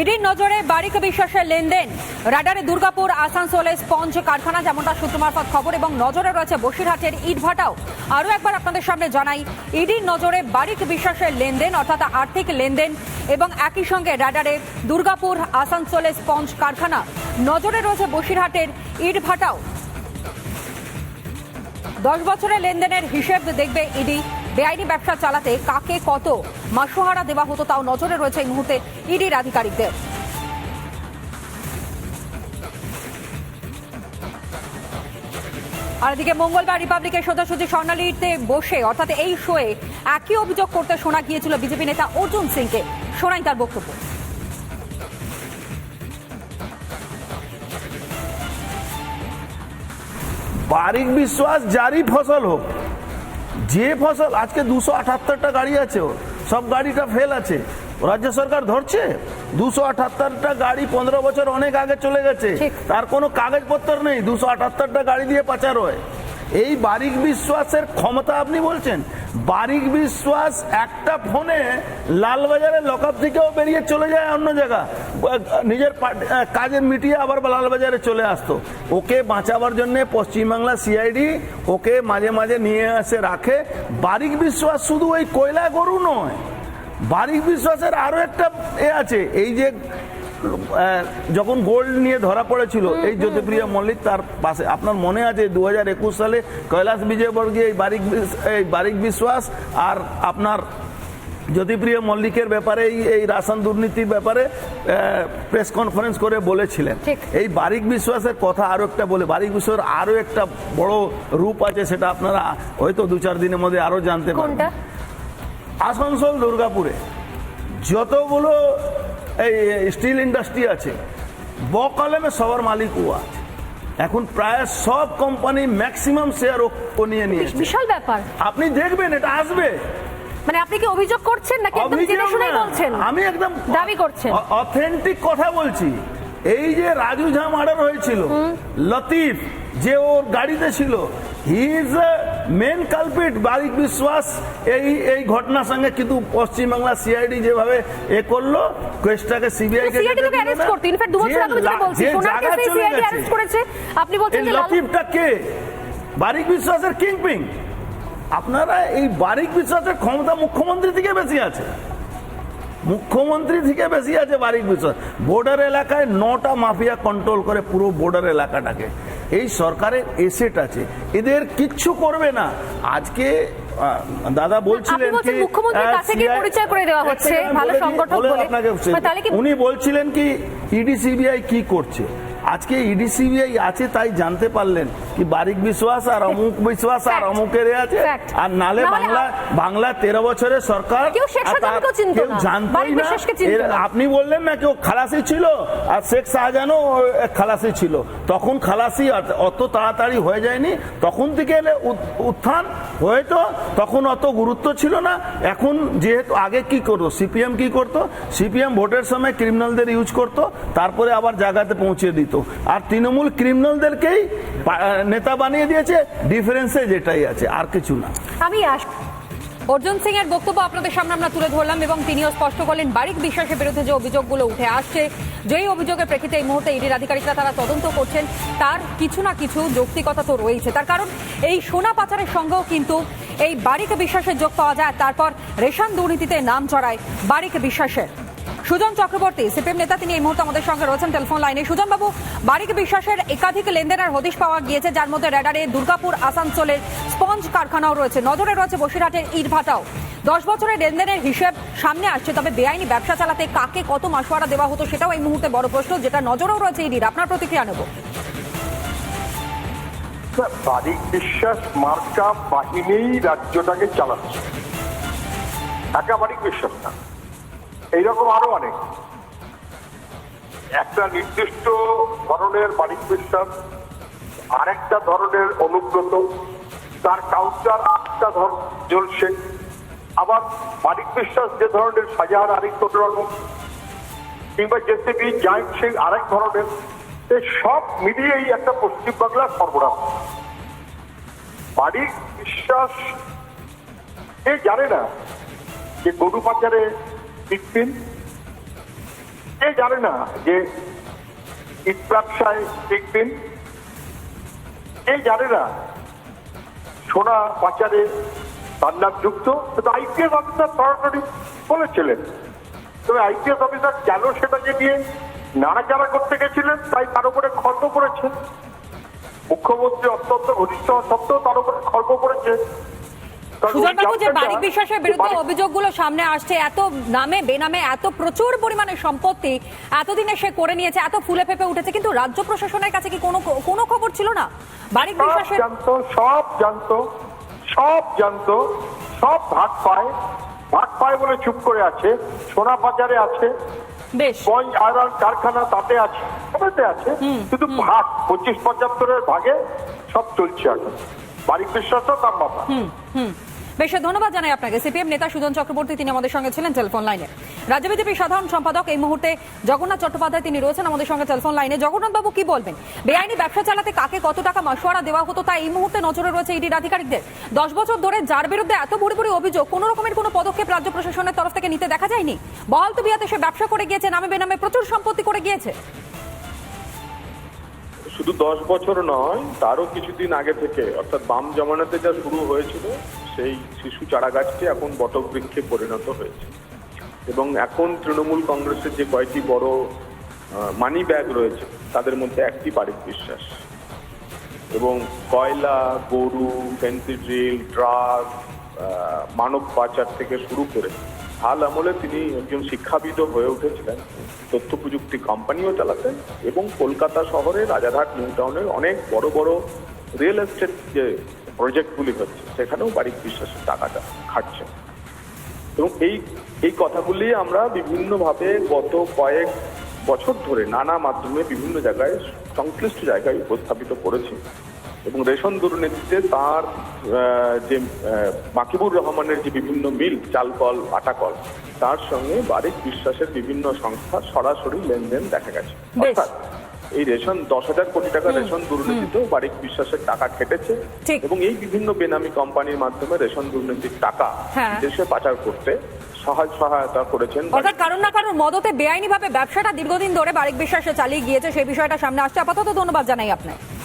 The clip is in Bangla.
ইডির নজরে বারিক বিশ্বাসের লেনদেন। রাডারে দুর্গাপুর, আসানসোলে স্পঞ্জ কারখানা, যেমনটা সূত্র মারফত খবর, এবং নজরে রয়েছে বসিরহাটের ইট ভাটাও। আরও একবার আপনাদের সামনে জানাই ইডির নজরে বারিক বিশ্বাসের লেনদেন, অর্থাৎ আর্থিক লেনদেন, এবং একই সঙ্গে রাডারে দুর্গাপুর, আসানসোলে স্পঞ্জ কারখানা। নজরে রয়েছে বসিরহাটের ইট ভাটাও। দশ বছরের লেনদেনের হিসেব দেখবে ইডি। বেআইনি ব্যবসা চালাতে কাকে কত মাসোহারা দেওয়া হতো তাও নজরে রয়েছে এই মুহূর্তে ইডির আধিকারিকদের। আর এদিকে মঙ্গলবার রিপাবলিকের সোজাসুজি স্বর্ণালীতে বসে, অর্থাৎ এই শোয়ে একই অভিযোগ করতে শোনা গিয়েছিল বিজেপি নেতা অর্জুন সিংকে। শোনাই তার বক্তব্য। বারিক বিশ্বাস জারি ফসল হোক যে ফসল আজকে দুশো আঠাত্তরটা গাড়ি আছে সব গাড়িটা ফেল আছে। রাজ্য সরকার ধরছে? দুশো আঠাত্তরটা গাড়ি পনেরো বছর অনেক আগে চলে গেছে। তার কোনো কাগজপত্র নেই দুশো আঠাত্তরটা গাড়ি দিয়ে পাচার হয়। এই বারিক বিশ্বাসের ক্ষমতা আপনি বলছেন? বারিক বিশ্বাস একটা ফোনে লালবাজারের লকআপ থেকেও বেরিয়ে চলে যায় অন্য জায়গা। নিজের কাজের মিটিয়ে আবার লালবাজারে চলে আসতো। ওকে বাঁচাবার জন্য পশ্চিমবাংলা সিআইডি ওকে মাঝে মাঝে নিয়ে আসে রাখে। বারিক বিশ্বাস শুধু ওই কয়লা গরু নয়, বারিক বিশ্বাসের আরও একটা এ আছে। এই যে যখন গোল্ড নিয়ে ধরা পড়েছিল এই জ্যোতিপ্রিয়া মল্লিক তার পাশে। আপনার মনে আছে দু হাজার একুশ সালে কৈলাস বিজয়বর্গীয় এই বারিক এই বারিক বিশ্বাস আর আপনার জ্যোতিপ্রিয় মল্লিকের ব্যাপারে এই এই রাসান দুর্নীতির ব্যাপারে প্রেস কনফারেন্স করে বলেছিলেন। এই বারিক বিশ্বাসের কথা আরও একটা বলে বারিক বিশ্বাসের আরও একটা বড় রূপ আছে সেটা আপনারা হয়তো দু চার দিনের মধ্যে আরও জানতে পারবেন। আসানসোল দুর্গাপুরে যতগুলো এই স্টিল ইন্ডাস্ট্রি আছে। বকলমে সবার মালিক ও আছে। এখন প্রায় সব কোম্পানি ম্যাক্সিমাম শেয়ার ও নিয়ে নিয়েছে। বিশাল ব্যাপার। আপনি দেখবেন এটা আসবে। মানে আপনি কি অভিযোগ করছেন নাকি একদম জেনে শুনেই বলছেন? আমি একদম দাবি করছেন। অথেন্টিক কথা বলছি। এই যে রাজু ঝা মার্ডার হয়েছিল লতিফ যে ওর গাড়িতে ছিল he is main culprit Barik Biswas এই এই ঘটনার সঙ্গে কিন্তু পশ্চিমবাংলা সিআইডি যেভাবে এ করল কেসটাকে সিবিআই কে সিআইডি তোকে অ্যারেস্ট করতে। ইনফ্যাক্ট দু বছর আগে যেটা বলছি সোনার কেসে সিআইডি অ্যারেস্ট করেছে। আপনি বলছেন যে লতিফটা কে? বারিক বিশ্বাসের কিংপিং। আপনারা এই বারিক বিশ্বাসের ক্ষমতা মুখ্যমন্ত্রী থেকে বেশি আছে। মুখ্যমন্ত্রী থেকে বেশি আছে বারিক বিশ্বাস। বর্ডার এলাকায় নটা মাফিয়া কন্ট্রোল করে পুরো বর্ডার এলাকাটাকে। এই সরকারের এসেট আছে। এদের কিচ্ছু করবে না। আজকে দাদা বলছিলেন কি পরিচয় করে দেওয়া হচ্ছে, ভালো বলে। আপনাকে কি- উনি বলছিলেন কি ইডি সিবিআই কি করছে? আজকে ইডি সিবিআই আছে তাই জানতে পারলেন কি বারিক বিশ্বাস আর অমুক বিশ্বাস আর অমুকের আছে। আর নালে বাংলা বাংলা তেরো বছরের সরকার কেউ না। জানতোই। আপনি বললেন না কেউ খালাসি ছিল আর শেখ শাহজাহানও খালাসি ছিল। তখন খালাসি অত- তাড়াতাড়ি হয়ে যায়নি। তখন থেকে এলে উত- উত্থান হয়তো তখন অত গুরুত্ব ছিল না। এখন যেহেতু আগে কি করতো? সিপিএম কি করতো? সিপিএম ভোটের সময় ক্রিমিনালদের ইউজ করতো, তারপরে আবার জায়গাতে পৌঁছে দিত। আর তৃণমূল ক্রিমিনালদেরকেই নেতা বানিয়ে দিয়েছে ডিফারেন্সে যেটাই আছে, আর কিছু না। আমি অর্জুন সিং এর বক্তব্য আপনাদের সামনে আমরা তুলে ধরলাম এবং তিনিও স্পষ্ট করলেন, বারিক বিশ্বাসের বিরুদ্ধে যে অভিযোগগুলো উঠে আসছে, যেই অভিযোগের প্রেক্ষিতে এই মুহূর্তে ইডির আধিকারিকরা তারা তদন্ত করছেন, তার কিছু না কিছু যৌক্তিকতা তো রয়েছে। তার কারণ, এই সোনা পাচারের সঙ্গেও কিন্তু এই বারিক বিশ্বাসের যোগ পাওয়া যায়, তারপর রেশন দুর্নীতিতে নাম চড়ায় বারিক বিশ্বাসের। সুজন চক্রবর্তী, সিপিএম নেতা, তিনি এই মুহূর্তে আমাদের সঙ্গে রয়েছেন টেলিফোন লাইনে। সুজন বাবু বারিক বিশ্বাসের একাধিক লেনদেনের হদিশ পাওয়া গিয়েছে, যার মধ্যে রেডারে দুর্গাপুর, আসানসোলের স্পঞ্জ কারখানাও রয়েছে। নজরে রয়েছে বসিরহাটের ইট ভাটাও দশ বছরের লেনদেনের হিসেব সামনে আসছে, তবে বেআইনি ব্যবসা চালাতে কাকে কত মাসোয়ারা দেওয়া হতো সেটাও এই মুহূর্তে বড় প্রশ্ন, যেটা নজরেও রয়েছে ইডির। আপনার প্রতিক্রিয়া নেব। বারিক বিশ্বাস মার্কা বাহিনীই রাজ্যটাকে চালাচ্ছে। একা বারিক বিশ্বাস না। এইরকম আরও অনেক। একটা নির্দিষ্ট ধরনের বারিক বিশ্বাস আরেকটা ধরনের অনুব্রত তার কাউন্টার আরেকটা ধর জ্বলছে। আবার বারিক বিশ্বাস যে ধরনের সাজাহার আরেক রকম কিংবা জেসিবি জায়েন্ট সিং আরেক ধরনের সব মিলিয়েই একটা পশ্চিম পশ্চিমবাংলার সর্বরাম বাড়ির বিশ্বাস কে জানে না যে গরু পাচারে ফিফটিন কে জানে না যে ইট ব্যবসায় দেখবেন কে জানে না সোনা পাচারে তার নাম যুক্ত কিন্তু আইপিএস অফিসার সরাসরি বলেছিলেন। তবে আইপিএস অফিসার কেন সেটা যে নিয়ে নাড়াচাড়া করতে গেছিলেন, তাই তার উপরে খর্ব করেছেন। মুখ্যমন্ত্রী অত্যন্ত ঘনিষ্ঠ, সত্ত্বেও তার উপরে খর্ব করেছে সুজনবাবু যে জানতেন বিশ্বাসের বিরুদ্ধে অভিযোগগুলো সামনে আসছে এত নামে বেনামে এত প্রচুর পরিমাণে সম্পত্তি এতদিনে সে করে নিয়েছে এত ফুলে ফেপে উঠেছে কিন্তু রাজ্য প্রশাসনের কাছে কি কোনো কোনো খবর ছিল না? বিশ্বাসের জানতো সব জানতো সব জানতো সব ভাগ পায় ভাগ পায় বলে চুপ করে আছে সোনা বাজারে আছে বেশ। আয়রন কারখানা তাতে আছে আছে। কিন্তু ভাগ পঁচিশ পঁচাত্তরের ভাগে সব চলছে এখন। বাড়ির বিশ্বাসও তার মাথা। বেশ, ধন্যবাদ জানাই আপনাকে। সিপিএম নেতা সুজন চক্রবর্তী, তিনি আমাদের সঙ্গে ছিলেন টেলিফোন লাইনে। রাজ্য বিজেপির সাধারণ সম্পাদক এই মুহূর্তে জগন্নাথ চট্টোপাধ্যায়, তিনি রয়েছেন আমাদের সঙ্গে টেলিফোন লাইনে। জগন্নাথ বাবু কি বলবেন? বেআইনি ব্যবসা চালাতে কাকে কত টাকা মাসোয়ারা দেওয়া হতো তা এই মুহূর্তে নজরে রয়েছে ইডির আধিকারিকদের। দশ বছর ধরে যার বিরুদ্ধে এত বুড়ি অভিযোগ, কোন রকমের কোনো পদক্ষেপ রাজ্য প্রশাসনের তরফ থেকে নিতে দেখা যায়নি? বহাল তুবিয়াতে সে ব্যবসা করে গিয়েছে, নামে বেনামে প্রচুর সম্পত্তি করে গিয়েছে। শুধু দশ বছর নয়, তারও কিছুদিন আগে থেকে, অর্থাৎ বাম জমানাতে যা শুরু হয়েছিল, সেই শিশু চারা গাছটি এখন বটবৃক্ষে পরিণত হয়েছে। এবং এখন তৃণমূল কংগ্রেসের যে কয়েকটি বড় মানি ব্যাগ রয়েছে, তাদের মধ্যে একটি পারিক বিশ্বাস এবং কয়লা, গরু ফেন্সিডিল ড্রাগ মানব পাচার থেকে শুরু করে হাল আমলে তিনি একজন শিক্ষাবিদও হয়ে উঠেছিলেন। তথ্য প্রযুক্তি কোম্পানিও চালাতেন এবং কলকাতা শহরে রাজারহাট নিউ টাউনের অনেক বড় বড় রিয়েল এস্টেট যে প্রজেক্টগুলি হচ্ছে, সেখানেও বাড়ির বিশ্বাসের টাকাটা খাটছে। এবং এই এই কথাগুলি আমরা বিভিন্নভাবে গত কয়েক বছর ধরে নানা মাধ্যমে বিভিন্ন জায়গায় সংশ্লিষ্ট জায়গায় উপস্থাপিত করেছি। এবং রেশন দুর্নীতিতে তার যে মাকিবুর রহমানের যে বিভিন্ন মিল চালকল আটাকল তার সঙ্গে বারিক বিশ্বাসের বিভিন্ন সংস্থা সরাসরি লেনদেন দেখা গেছে। অর্থাৎ এই রেশন দশ হাজার কোটি টাকা রেশন দুর্নীতিতেও বারিক বিশ্বাসের টাকা খেটেছে। এবং এই বিভিন্ন বেনামি কোম্পানির মাধ্যমে রেশন দুর্নীতির টাকা হ্যাঁ। দেশে পাচার করতে সহায় সহায়তা করেছেন অর্থাৎ কারণ না কারণ মদতে বেআইনি ভাবে ব্যবসাটা দীর্ঘদিন ধরে বারিক বিশ্বাসে চালিয়ে গিয়েছে সেই বিষয়টা সামনে আসছে আপাতত ধন্যবাদ জানাই আপনার